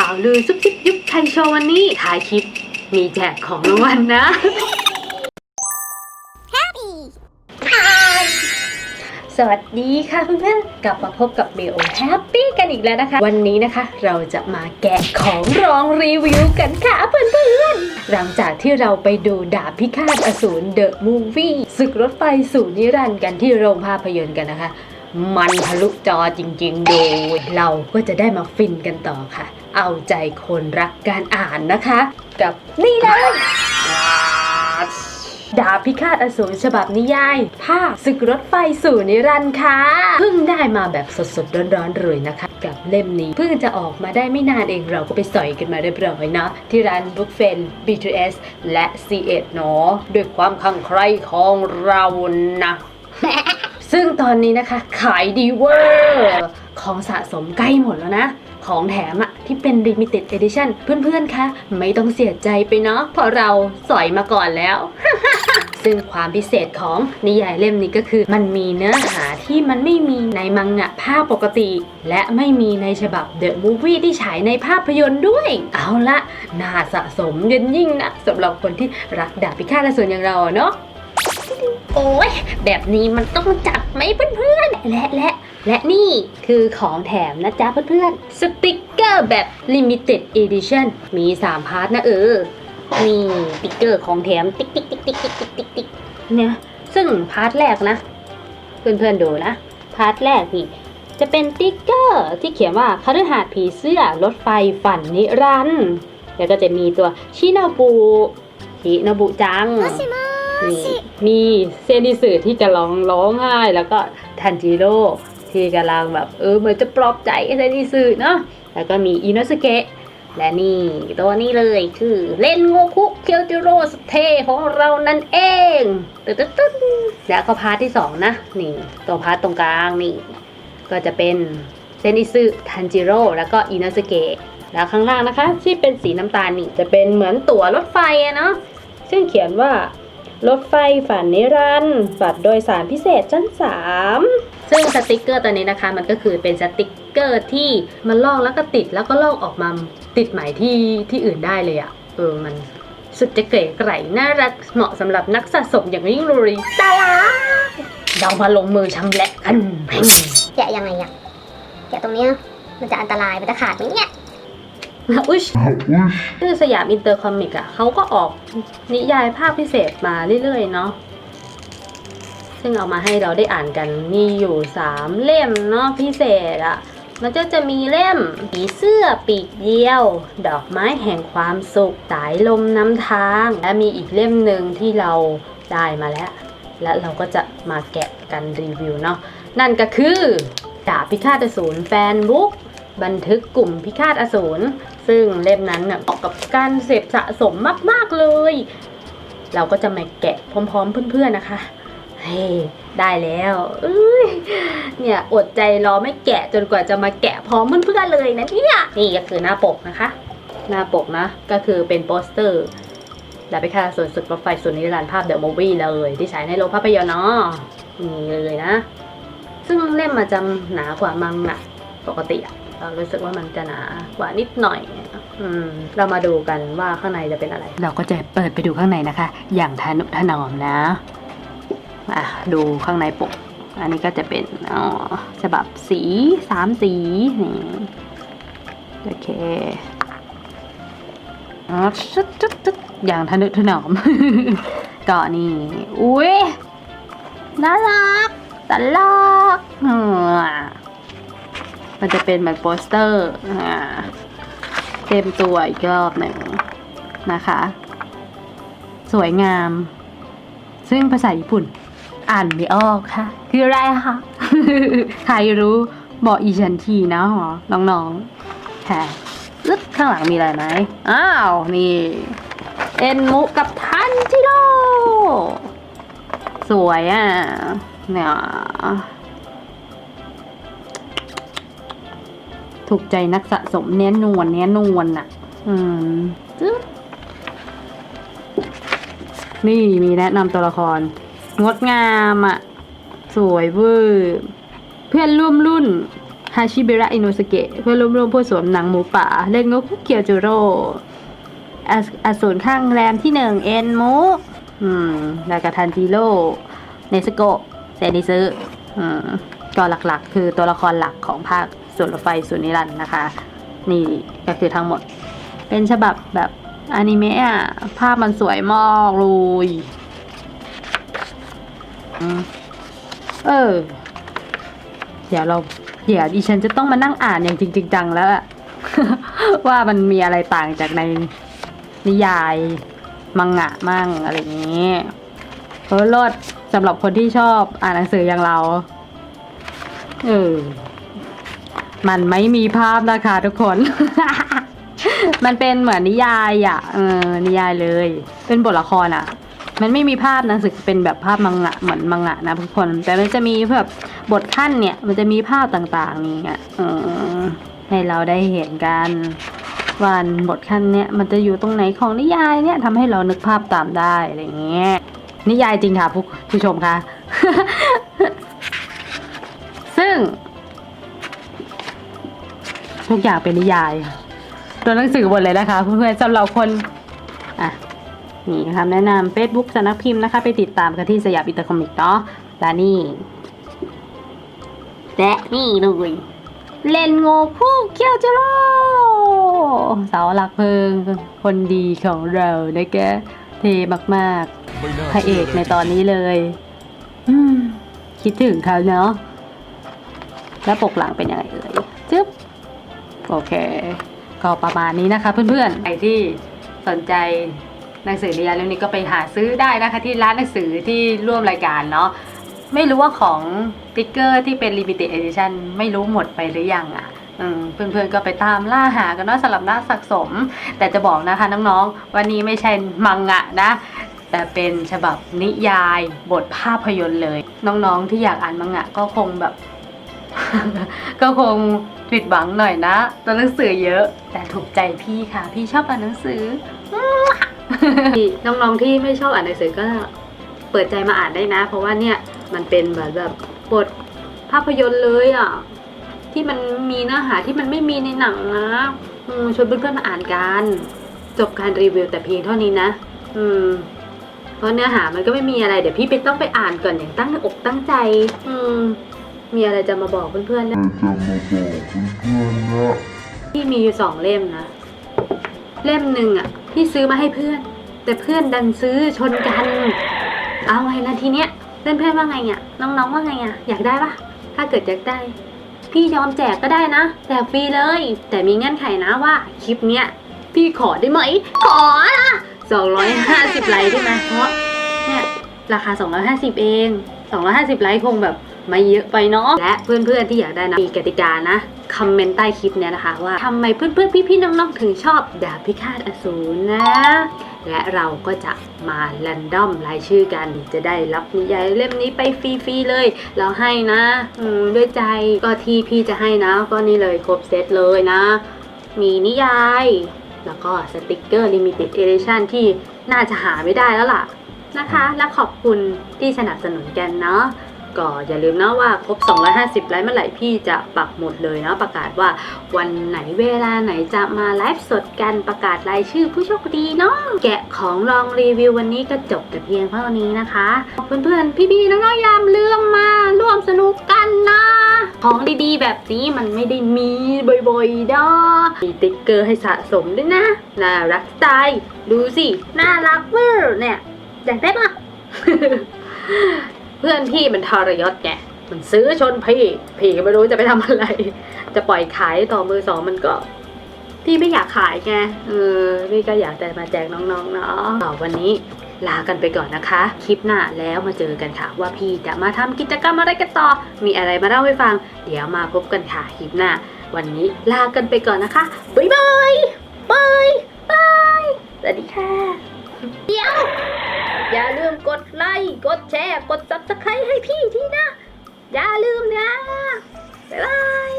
ข่าวลือซุบซิบยุบไทยโชว์วันนี้ถ่ายคลิปมีแจกของรางวัลนะ สวัสดีค่ะเพื่อนๆ กลับมาพบกับเบลแฮปปี้กันอีกแล้วนะคะ วันนี้นะคะเราจะมาแกะของรองรีวิวกันค่ะเพื่อนๆ หลังจากที่เราไปดูดาบพิฆาตอสูรเดอะมูฟวี่ศึกรถไฟสู่นิรันดร์กันที่โรงภาพยนตร์กันนะคะ มันทะลุจอจริงๆ โดย เราก็จะได้มาฟินกันต่อค่ะ เอาใจคนรักการอ่านนะคะ กับนี่เลยดาบพิฆาตอสูรฉบับนิยายภาคศึกรถไฟสู่นิรันดร์ค่ะเพิ่งได้มาแบบสดๆร้อนๆเลยนะคะ กับเล่มนี้เพิ่งจะออกมาได้ไม่นานเองเราก็ไปสอยกันมาเรียบร้อยเนาะที่ร้าน Book f e n B2S และ C1 เนาะด้วยความขังใคร่ของเรานะ ซึ่งตอนนี้นะคะขายดีเวอร์ของสะสมใกล้หมดแล้วนะ ของแถมอะที่เป็น Limited Edition เพื่อนๆคะ ไม่ต้องเสียใจไปเนาะเพราะเราสอยมาก่อนแล้ว ซึ่งความพิเศษของนิยายเล่มนี้ก็คือ มันมีเนื้อหาที่มันไม่มีในมังงะภาพปกติ และไม่มีในฉบับ The Movie ที่ฉายในภาพยนตร์ด้วย เอาละน่าสะสมยิ่งนะสำหรับคนที่รักดาบพิฆาตอสูรอย่างเราเนาะ โอ้ยแบบนี้มันต้องจัดไหมเพื่อนๆ และและและนี่คือของแถมนะจ๊ะเพื่อนๆ สติกเกอร์แบบ Limited Edition มี 3 พาร์ทนะเออนี่สติกเกอร์ของแถม ติ๊กติ๊กติ๊กติ๊กติ๊กติ๊กติ๊กติ๊กเนี่ยซึ่งพาร์ทแรกนะ เพื่อนๆดูนะ พาร์ทแรกนี่จะเป็นติ๊กเกอร์ที่เขียนว่าคฤหาสน์ผีเสื้อรถไฟฝันนิรันดร์แล้วก็จะมีตัวชินาบุชินาบุจัง นี่มีเซนิสึที่กำลังร้องไห้แล้วก็ทันจิโร่ที่กำลังแบบเออเหมือนจะปลอบใจเซนิสึเนาะแล้วก็มีอินโนสเกะและนี่ตัวนี้เลยคือเล่นโงคุเคียวจิโร่สเทของเรานั่นเองตึ๊ดตึ๊ดแล้วก็พาร์ทที่สองนะนี่ตัวพาร์ทตรงกลางนี่ ก็จะเป็นเซนิสึทันจิโร่แล้วก็อินโนสเกะแล้วข้างล่างนะคะ ที่เป็นสีน้ำตาลนี่จะเป็นเหมือนตั๋วรถไฟเนาะซึ่งเขียนว่า รถไฟฝันนิรันดร์บัตรโดยสารพิเศษชั้น 3 ซึ่งสติกเกอร์ตัวนี้นะคะ มันก็คือเป็นสติกเกอร์ที่มันลอกแล้วก็ติดแล้วก็ลอกออกมาติดใหม่ที่ที่อื่นได้เลยอะเออมันสุดจะเก๋ไก่น่ารักเหมาะสำหรับนักสะสมอย่างยิ่งเลยตาลาเรามาลงมือชำแหละกันแกะยังไงอะแกะตรงเนี้ยมันจะอันตรายมันจะขาดไหมเนี่ย อุ้ยคือสยามอินเตอร์คอมิกอะเขาก็ออกนิยายภาคพิเศษมาเรื่อยๆเนาะซึ่งเอามาให้เราได้อ่านกันมีอยู่สามเล่มเนาะพิเศษอะมันก็จะมีเล่มผีเสื้อปีกเดียว ดอกไม้แห่งความสุข สายลมน้ำทาง และมีอีกเล่มหนึ่งที่เราได้มาแล้ว และเราก็จะมาแกะกันรีวิวเนาะนั่นก็คือดาบพิฆาตอสูรแฟนบุ๊กบันทึกกลุ่มพิฆาตอสูร ซึ่งเล่มนั้นเนี่ยเหมาะกับการเสพสะสมมากๆเลย เราก็จะมาแกะพร้อม ๆ เพื่อนๆนะคะ เฮ้ได้แล้วเนี่ยอดใจรอไม่แกะจนกว่าจะมาแกะพร้อมเพื่อนๆเลยนะเนี่ยนี่ก็คือหน้าปกนะคะ หน้าปกนะ ก็คือเป็นโปสเตอร์ดาบพิฆาตอสูรศึกรถไฟสุนิรันดร์ภาพเดอะมูฟวี่เลย ที่ฉายในโรงภาพยนตร์เนาะนี่เลยนะ ซึ่งเล่มมาจะหนากว่ามังงะปกติอะ เรารู้สึกว่ามันจะหนากว่านิดหน่อยอืมเรามาดูกันว่าข้างในจะเป็นอะไร เราก็จะเปิดไปดูข้างในนะคะ อย่างทนุถนอมนะอะดูข้างในปก อันนี้ก็จะเป็นอ๋อฉบับสีสามสีนี่โอเคอ๋อชุดชุดชุดอย่างทนุถนอมก็นี่อุ้ยน่ารักตลกอืม มันจะเป็นเหมือนโปสเตอร์เต็มตัวอีกรอบหนึ่งนะคะ สวยงาม ซึ่งภาษาญี่ปุ่น อ่านไม่ออกค่ะ คืออะไรคะใครรู้บอกอีฉันทีนะหรอน้องๆค่ะลึกข้างหลังมีอะไรไหมอ้าว นี่ เอ็นมุกับทันจิโร่สวยอะเนี่ย ถูกใจนักสะสมเนี้ยนวลเนี้ยนวลน่ะ อืมจึ๊บนี่มีแนะนำตัวละคร งดงามอะ สวยเวอร์เพื่อนร่วมรุ่นฮาชิเบระอินโนสเกะเพื่อนร่วมรวมผู้สวมหนังหมูป่า เล่นงคุเกียวจูโร่อสอสูรข้างแรมที่หนึ่งเอ็นมูอืมดากาทันจิโร่เนสโกะเซนิซึอืมก็หลักๆ คือตัวละครหลักของภาค สวนรถไฟสุนิรันต์นะคะ นี่ก็คือทั้งหมด เป็นฉบับแบบอนิเมะอะภาพมันสวยมากเลยอเออ เดี๋ยวเราเดี๋ยวดิฉันจะต้องมานั่งอ่านอย่างจริงจังแล้วอะว่ามันมีอะไรต่างจากในนิยายมังงะมั่งอะไรอย่างนี้เออรดสำหรับคนที่ชอบอ่านหนังสืออย่างเรา เออ มันไม่มีภาพนะคะทุกคน มันเป็นเหมือนนิยายอะ เออ นิยายเลย เป็นบทละครอะ มันไม่มีภาพนังสือเป็นแบบภาพมังงะเหมือนมังงะนะทุกคน แต่มันจะมีแบบบทขั้นเนี่ย มันจะมีภาพต่างๆนี่อะเออให้เราได้เห็นกันวันบทขั้นเนี่ยมันจะอยู่ตรงไหนของนิยายเนี่ยทำให้เรานึกภาพตามได้อะไรเงี้ยนิยายจริงค่ะผู้ผู้ชมคะ ทุกอย่างเป็นนิยายตัวหนังสือหมดเลยนะคะเพื่อนๆสำหรับคนอะนี่คำแนะนำ Facebook สำนักพิมพ์นะคะ ไปติดตามกันที่สยามอินเตอร์คอมิกเนาะและนี่และนี่เลยเล่นโง่ผู้เกี่ยวจะโลเสาหลักเพิงคนดีของเรานะคะเทมากๆพระเอกในตอนนี้เลยคิดถึงเขาเนาะแล้วปกหลังเป็นยังไงเอ่ยจึ๊บ โอเค ก็ประมาณนี้นะคะเพื่อนๆใครที่สนใจหนังสือเรียนเล่มนี้ก็ไปหาซื้อได้นะคะที่ร้านหนังสือที่ร่วมรายการเนาะไม่รู้ว่าของติ๊กเกอร์ที่เป็น limited edition ไม่รู้หมดไปหรือยังอะ่ะเพื่อนๆก็ไปตามล่าหากันเนาะสำหรับนักสะสม แต่จะบอกนะคะน้องๆวันนี้ไม่ใช่มังงะนะ แต่เป็นฉบับนิยายบทภาพยนตร์เลย น้องๆที่อยากอ่านมังงะก็คงแบบ ก็คง ผิดหวังหน่อยนะ ตัวหนังสือเยอะ แต่ถูกใจพี่ค่ะ พี่ชอบอ่านหนังสือ น้องๆที่ไม่ชอบอ่านหนังสือก็เปิดใจมาอ่านได้นะ เพราะว่าเนี่ยมันเป็นเหมือนแบบบทภาพยนตร์เลยอะที่มันมีเนื้อหาที่มันไม่มีในหนังนะอืมชวนเพื่อนๆมาอ่านกันจบการรีวิวแต่เพียงเท่านี้นะ อืม เพราะเนื้อหามันก็ไม่มีอะไร เดี๋ยวพี่ไปต้องไปอ่านก่อนอย่างตั้งอกตั้งใจ อืม มีอะไรจะมาบอกเพื่อนๆนะจะมาบอกเพื่อนๆนะพี่มีอยู่สองเล่มนะ เล่มหนึ่งอะพี่ซื้อมาให้เพื่อน แต่เพื่อนดันซื้อชนกัน เอาไงล่ะทีเนี้ยเพื่อนเพื่อนๆว่าไงอะน้องๆว่าไงอะอยากได้ปะถ้าเกิดอยากได้ พี่ยอมแจกก็ได้นะแจกฟรีเลย แต่มีเงื่อนไขนะว่าคลิปเนี้ยพี่ขอได้ไหม ขอละ250ไลค์ได้ไหมเพราะเนี่ยราคา250เอง250ไลค์คงแบบ ไม่เยอะไปเนาะและเพื่อนๆที่อยากได้นะมีกติกานะคอมเมนต์ใต้คลิปเนี้ยนะคะ ว่าทำไมเพื่อนๆพี่ๆน้องๆถึงชอบดาบพิฆาตอสูรนะ และเราก็จะมาแรนดอมรายชื่อกัน จะได้รับนิยายเล่มนี้ไปฟรีๆเลย เราให้นะด้วยใจก็ที่พี่จะให้นะ ก็นี่เลยครบเซตเลยนะ มีนิยาย แล้วก็สติกเกอร์ Limited Edition ที่น่าจะหาไม่ได้แล้วล่ะนะคะ และขอบคุณที่สนับสนุนกันเนาะ ก็อย่าลืมนะว่าครบ 250 ไลค์เมื่อไหร่พี่จะปักหมดเลยเนาะประกาศว่าวันไหนเวลาไหนจะมาไลฟ์สดกันประกาศรายชื่อผู้โชคดีเนาะแกะของลองรีวิววันนี้ก็จบแต่เพียงเท่านี้นะคะเพื่อนๆพี่ๆน้องๆอยามลืมมาร่วมสนุกกันนะของดีๆ แบบนี้มันไม่ได้มีบ่อยๆนะมีติ๊กเกอร์ให้สะสมด้วยนะน่ารักสไตล์ดูสิน่ารักเวอร์เนี่ยอยากได้ปะ เพื่อนพี่มันทรยศแก มันซื้อชนพี่ พี่ก็ไม่รู้จะไปทำอะไร จะปล่อยขายต่อมือสองมันก็ พี่ไม่อยากขายไง เออ พี่ก็อยากแต่มาแจกน้องๆเนาะต่อวันนี้ลากันไปก่อนนะคะ คลิปหน้าแล้วมาเจอกันค่ะ ว่าพี่จะมาทำกิจกรรมอะไรกันต่อ มีอะไรมาเล่าให้ฟัง เดี๋ยวมาพบกันค่ะคลิปหน้า วันนี้ลากันไปก่อนนะคะ บ๊ายบายบายบายสวัสดีค่ะ เดี๋ยว อย่าลืมกดไลค์กดแชร์กดซับสไครต์ให้พี่ทีนะ อย่าลืมนะ บ๊ายบาย